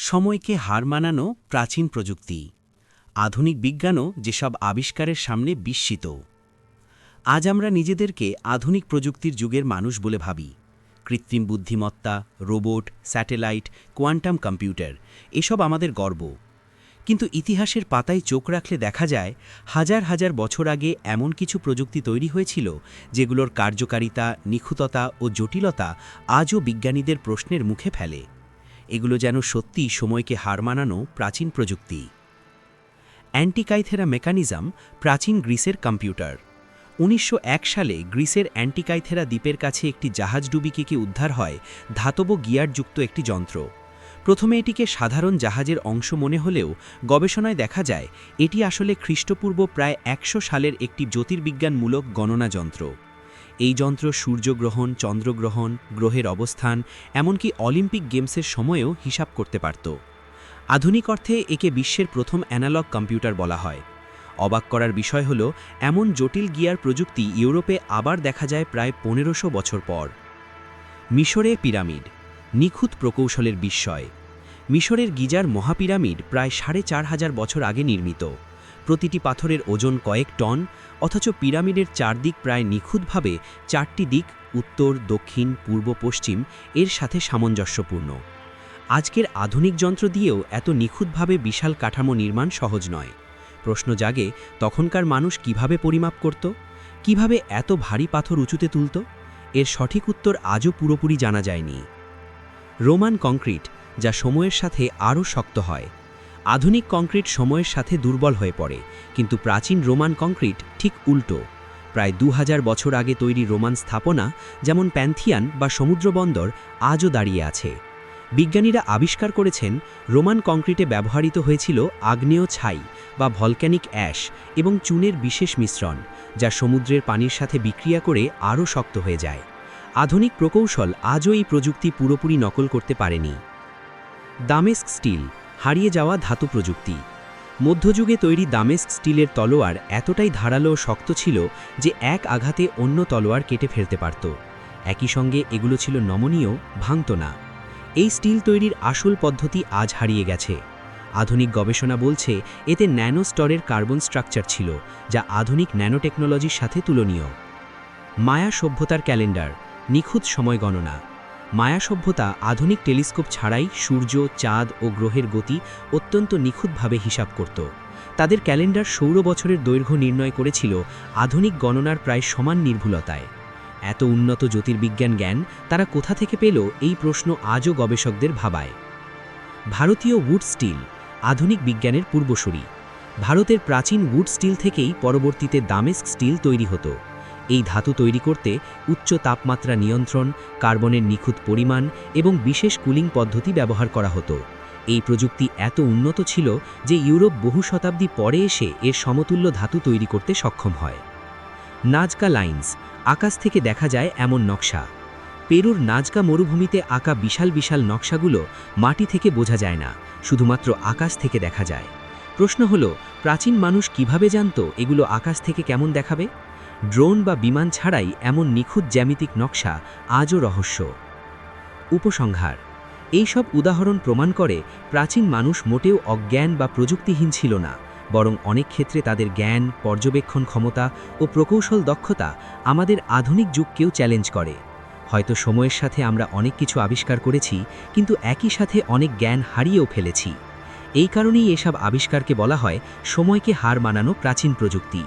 সময়কে হার মানানো প্রাচীন প্রযুক্তি। আধুনিক বিজ্ঞানও যেসব আবিষ্কারের সামনে বিস্মিত। আজ আমরা নিজেদেরকে আধুনিক প্রযুক্তির যুগের মানুষ বলে ভাবি। কৃত্রিম বুদ্ধিমত্তা, রোবট, স্যাটেলাইট, কোয়ান্টাম কম্পিউটার, এসব আমাদের গর্ব। কিন্তু ইতিহাসের পাতায় চোখ রাখলে দেখা যায়, হাজার হাজার বছর আগে এমন কিছু প্রযুক্তি তৈরি হয়েছিল, যেগুলোর কার্যকারিতা, নিখুততা ও জটিলতা আজও বিজ্ঞানীদের প্রশ্নের মুখে ফেলে। এগুলো যেন সত্যি সময়কে হার মানানো প্রাচীন প্রযুক্তি। অ্যান্টিকাইথেরা মেকানিজম প্রাচীন গ্রিসের কম্পিউটার। উনিশশো এক সালে গ্রিসের অ্যান্টিকাইথেরা দ্বীপের কাছে একটি জাহাজ ডুবিকিকে উদ্ধার হয় ধাতব গিয়ারযুক্ত একটি যন্ত্র। প্রথমে এটিকে সাধারণ জাহাজের অংশ মনে হলেও গবেষণায় দেখা যায় এটি আসলে খ্রিস্টপূর্ব প্রায় একশো সালের একটি জ্যোতির্বিজ্ঞানমূলক গণনা যন্ত্র। এই যন্ত্র সূর্যগ্রহণ, চন্দ্রগ্রহণ, গ্রহের অবস্থান, এমনকি অলিম্পিক গেমসের সময়েও হিসাব করতে পারত। আধুনিক অর্থে একে বিশ্বের প্রথম অ্যানালগ কম্পিউটার বলা হয়। অবাক করার বিষয় হল, এমন জটিল গিয়ার প্রযুক্তি ইউরোপে আবার দেখা যায় প্রায় পনেরোশো বছর পর। মিশরে পিরামিড, নিখুঁত প্রকৌশলের বিস্ময়। মিশরের গিজার মহাপিরামিড প্রায় সাড়ে চার হাজার বছর আগে নির্মিত। প্রতিটি পাথরের ওজন কয়েক টন, অথচ পিরামিডের চারদিক প্রায় নিখুঁতভাবে চারটি দিক, উত্তর, দক্ষিণ, পূর্ব, পশ্চিম, এর সাথে সামঞ্জস্যপূর্ণ। আজকের আধুনিক যন্ত্র দিয়েও এত নিখুঁতভাবে বিশাল কাঠামো নির্মাণ সহজ নয়। প্রশ্ন জাগে, তখনকার মানুষ কীভাবে পরিমাপ করত? কীভাবে এত ভারী পাথর উঁচুতে তুলত? এর সঠিক উত্তর আজও পুরোপুরি জানা যায়নি। রোমান কংক্রিট, যা সময়ের সাথে আরও শক্ত হয় আধুনিক কংক্রিট সময়ের সাথে দুর্বল হয়ে পড়ে, কিন্তু প্রাচীন রোমান কংক্রিট ঠিক উল্টো। প্রায় দু হাজার বছর আগে তৈরি রোমান স্থাপনা, যেমন প্যান্থিয়ান বা সমুদ্রবন্দর আজও দাঁড়িয়ে আছে। বিজ্ঞানীরা আবিষ্কার করেছেন, রোমান কংক্রিটে ব্যবহৃত হয়েছিল আগ্নেয় ছাই বা ভলক্যানিক অ্যাশ এবং চুনের বিশেষ মিশ্রণ, যা সমুদ্রের পানির সাথে বিক্রিয়া করে আরও শক্ত হয়ে যায়। আধুনিক প্রকৌশল আজও এই প্রযুক্তি পুরোপুরি নকল করতে পারেনি। দামেস্ক স্টিল হারিয়ে যাওয়া ধাতু প্রযুক্তি। মধ্যযুগে তৈরি দামেস্ক স্টিলের তলোয়ার এতটাই ধারালো শক্ত ছিল যে এক আঘাতে অন্য তলোয়ার কেটে ফেলতে পারত। একই সঙ্গে এগুলো ছিল নমনীয়, ভাঙত না। এই স্টিল তৈরির আসল পদ্ধতি আজ হারিয়ে গেছে। আধুনিক গবেষণা বলছে এতে ন্যানো স্তরের কার্বন স্ট্রাকচার ছিল, যা আধুনিক ন্যানোটেকনোলজির সাথে তুলনীয়। মায়া সভ্যতার ক্যালেন্ডার, নিখুঁত সময় গণনা। মায়া সভ্যতা আধুনিক টেলিস্কোপ ছাড়াই সূর্য, চাঁদ ও গ্রহের গতি অত্যন্ত নিখুঁতভাবে হিসাব করত। তাদের ক্যালেন্ডার সৌর বছরের দৈর্ঘ্য নির্ণয় করেছিল আধুনিক গণনার প্রায় সমান নির্ভুলতায়। এত উন্নত জ্যোতির্বিজ্ঞান জ্ঞান তারা কোথা থেকে পেল এই প্রশ্ন আজও গবেষকদের ভাবায়। ভারতীয় উড স্টিল, আধুনিক বিজ্ঞানের পূর্বসূরি। ভারতের প্রাচীন উড স্টিল থেকেই পরবর্তীতে দামেস্ক স্টিল তৈরি হতো। এই ধাতু তৈরি করতে উচ্চ তাপমাত্রা নিয়ন্ত্রণ, কার্বনের নিখুঁত পরিমাণ এবং বিশেষ কুলিং পদ্ধতি ব্যবহার করা হতো। এই প্রযুক্তি এত উন্নত ছিল যে ইউরোপ বহু শতাব্দী পরে এসে এর সমতুল্য ধাতু তৈরি করতে সক্ষম হয়। নাজকা লাইন্স, আকাশ থেকে দেখা যায় এমন নকশা। পেরুর নাজকা মরুভূমিতে আঁকা বিশাল বিশাল নকশাগুলো মাটি থেকে বোঝা যায় না, শুধুমাত্র আকাশ থেকে দেখা যায়। প্রশ্ন হল, প্রাচীন মানুষ কীভাবে জানত এগুলো আকাশ থেকে কেমন দেখাবে? ড্রোন বা বিমান ছাড়াই এমন নিখুঁত জ্যামিতিক নকশা আজও রহস্য। উপসংহার এইসব উদাহরণ প্রমাণ করে প্রাচীন মানুষ মোটেও অজ্ঞান বা প্রযুক্তিহীন ছিল না, বরং অনেক ক্ষেত্রে তাদের জ্ঞান, পর্যবেক্ষণ ক্ষমতা ও প্রকৌশল দক্ষতা আমাদের আধুনিক যুগকেও চ্যালেঞ্জ করে। হয়তো সময়ের সাথে আমরা অনেক কিছু আবিষ্কার করেছি, কিন্তু একই সাথে অনেক জ্ঞান হারিয়েও ফেলেছি। এই কারণেই এসব আবিষ্কারকে বলা হয় সময়কে হার মানানো প্রাচীন প্রযুক্তি।